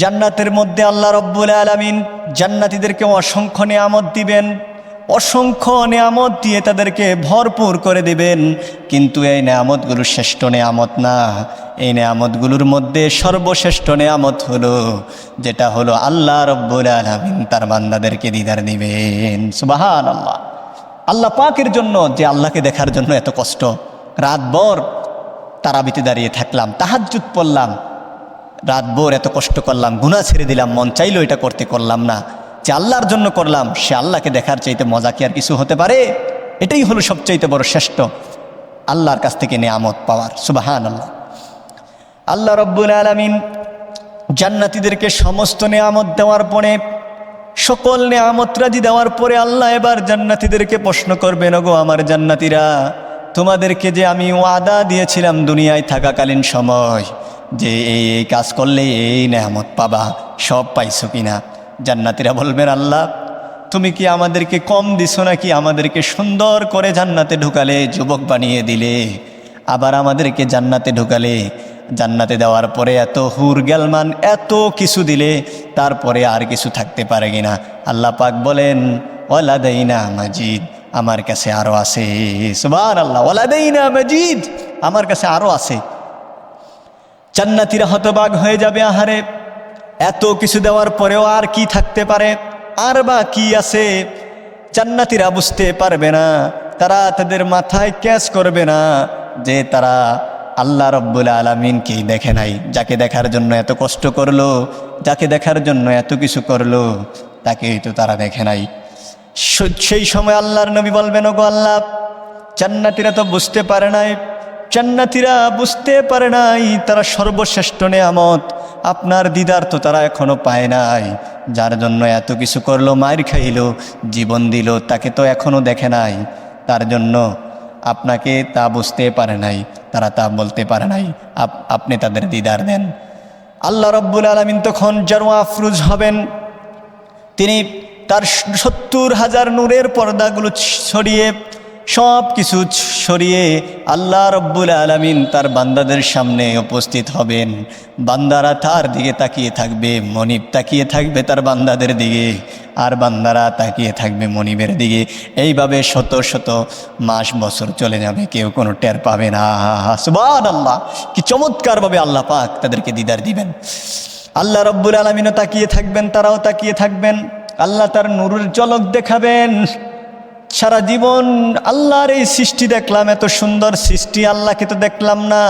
জান্নাতের মধ্যে আল্লাহ রব্বুল আলমিন জান্নাতিদেরকে অসংখ্য নিয়ামত দিবেন, অসংখ্য নিয়ামত দিয়ে তাদেরকে ভরপুর করে দিবেন। কিন্তু এই নিয়ামতগুলো শ্রেষ্ঠ নিয়ামত না। এই নিয়ামতগুলোর মধ্যে সর্বশ্রেষ্ঠ নিয়ামত হলো, যেটা হলো আল্লাহ রব্বুল আলমিন তার বান্দাদেরকে দিদার দিবেন। সুবাহান আল্লাহ আল্লাহ পাকের জন্য যে আল্লাহকে দেখার জন্য এত কষ্ট। রাত রাতভর তারাবিতে দাঁড়িয়ে থাকলাম, তাহাজ্জুদ পড়লাম রাতভর এত কষ্ট করলাম গুণা ছেড়ে দিলাম, মন চাইলো এটা করতে করলাম না। যে আল্লাহর জন্য করলাম, সে আল্লাহকে দেখার চাইতে মজা কি আর কিছু হতে পারে? এটাই হলো সবচাইতে বড় শ্রেষ্ঠ আল্লাহর কাছ থেকে নেয়ামত পাওয়ার। সুবাহান আল্লাহ আল্লাহ রব্বুল আলমিন জান্নাতিদেরকে সমস্ত নেয়ামত দেওয়ার পরে, সকল নেয়ামত রাজি দেওয়ার পরে আল্লাহ এবার জান্নাতিদেরকে প্রশ্ন করবেন গো আমার জান্নাতিরা, তোমাদেরকে যে আমি ওয়াদা দিয়েছিলাম দুনিয়ায় থাকাকালীন সময় যে এই এই কাজ করলে এই নেয়ামত পাবা, সব পাইছো কিনা? জান্নাতিরা বলবেন, আল্লাহ, তুমি কি আমাদেরকে কম দিছো নাকি আমাদেরকে সুন্দর করে জান্নাতে ঢুকালে, যুবক বানিয়ে দিলে? আবার আমাদেরকে জান্নাতে ঢুকালে, জান্নাতে দেওয়ার পরে এত হুর গেলমান এত কিছু দিলে, তারপরে আর কিছু থাকতে পারে কিনা? আল্লাহ পাক বলেন, ওয়ালাদাইনা মাজিদ, আমার কাছে আরও আছে। সুবান আল্লাহ ওয়ালাদাইনা মাজিদ, আমার কাছে আরও আছে। জান্নাতিরা হতবাগ হয়ে যাবে আহারে। এত কিছু দেওয়ার পরেও আর কি থাকতে পারে? আর বা কি আছে? জান্নাতিরা বুঝতে পারবে না। তারা তাদের মাথায় ক্যাচ করবে না যে তারা আল্লাহ রব্বুল আলমিনকেই দেখে নাই। যাকে দেখার জন্য এত কষ্ট করল, যাকে দেখার জন্য এত কিছু করল, তাকেই তো তারা দেখে নাই। সেই সময় আল্লাহর নবী বলবেন গো আল্লাহ, জান্নাতিরা তো বুঝতে পারে নাই। জান্নাতিরা বুঝতে পারে নাই, তারা সর্বশ্রেষ্ঠ নেয়ামত। আপনার দিদার তো তারা এখনও পায় নাই। যার জন্য এত কিছু করল মায়ের খাইলো, জীবন দিল, তাকে তো এখনও দেখে নাই। তার জন্য আপনাকে তা বুঝতে পারে নাই, তারা তা বলতে পারে নাই। আপ- আপনি তাদের দিদার দেন। আল্লাহ রব্বুল আলমিন তখন জারু আফরুজ হবেন। তিনি তার সত্তর হাজার নূরের পর্দাগুলো ছড়িয়ে সব কিছু সরিয়ে আল্লাহ রব্বুল আলমিন তার বান্দাদের সামনে উপস্থিত হবেন। বান্দারা তার দিকে তাকিয়ে থাকবে, মনিব তাকিয়ে থাকবে তার বান্দাদের দিকে, আর বান্দারা তাকিয়ে থাকবে মনিবের দিকে। এইভাবে শত শত মাস, বছর চলে যাবে, কেউ কোনো টের পাবে না। সুবান আল্লাহ কি চমৎকারভাবে আল্লাহ পাক তাদেরকে দিদার দিবেন। আল্লাহ রব্বুল আলমিনও তাকিয়ে থাকবেন, তারাও তাকিয়ে থাকবেন। আল্লাহ তার নুরুর জলক দেখাবেন। সারা জীবন আল্লাহর এই সৃষ্টি দেখলাম, এত সুন্দর সৃষ্টি, আল্লাহকে তো দেখলাম না।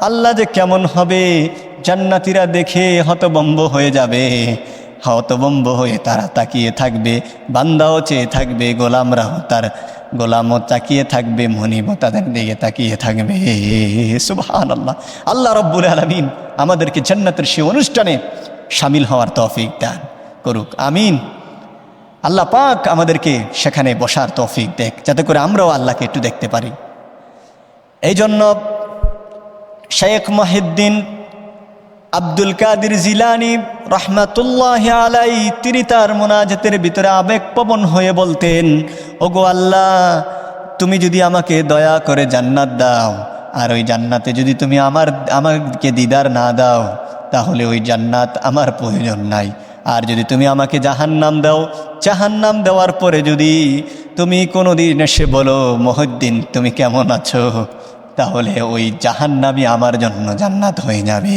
আল্লাহ যে কেমন হবে, জান্নাতিরা দেখে হতবম্ব হয়ে যাবে। হতবম্ব হয়ে তারা তাকিয়ে থাকবে, বান্দাও চেয়ে থাকবে, গোলামরাও তার গোলামও তাকিয়ে থাকবে মনিবও তাদের দিকে তাকিয়ে থাকবে। সুবহান আল্লাহ আল্লাহ রব্বুল আলমিন আমাদেরকে জান্নাতের সে অনুষ্ঠানে সামিল হওয়ার তৌফিক দান করুক। আমিন। আল্লাহ পাক আমাদেরকে সেখানে বসার তৌফিক দেখ, যাতে করে আমরাও আল্লাহকে একটু দেখতে পারি। এই জন্য শেখ মহিদ্দিন আব্দুল কাদির জিলানি রহমাতুল্লাহ আলাই তিনি তার মোনাজাতের ভিতরে আবেগপবন হয়ে বলতেন, ওগো আল্লাহ, তুমি যদি আমাকে দয়া করে জান্নাত দাও, আর ওই জান্নাতে যদি তুমি আমার, আমাকে দিদার না দাও, তাহলে ওই জান্নাত আমার প্রয়োজন নাই। আর যদি তুমি আমাকে জাহান্নাম দাও জাহান্নাম দেওয়ার পরে যদি তুমি কোনো দিন এসে বলো মহিদ্দিন তুমি কেমন আছো? তাহলে ওই জাহান্নামি আমার জন্য জান্নাত হয়ে যাবে।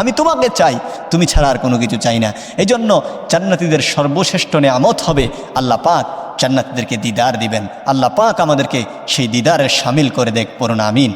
আমি তোমাকে চাই, তুমি ছাড়া আর কোনো কিছু চাই না। এই জন্য জান্নাতিদের সর্বশ্রেষ্ঠ নেয়ামত হবে, আল্লাহ পাক জান্নাতিদেরকে দিদার দিবেন। আল্লাহ পাক আমাদেরকে সেই দিদারের সামিল করে দেখ, পড়ুন, আমিন।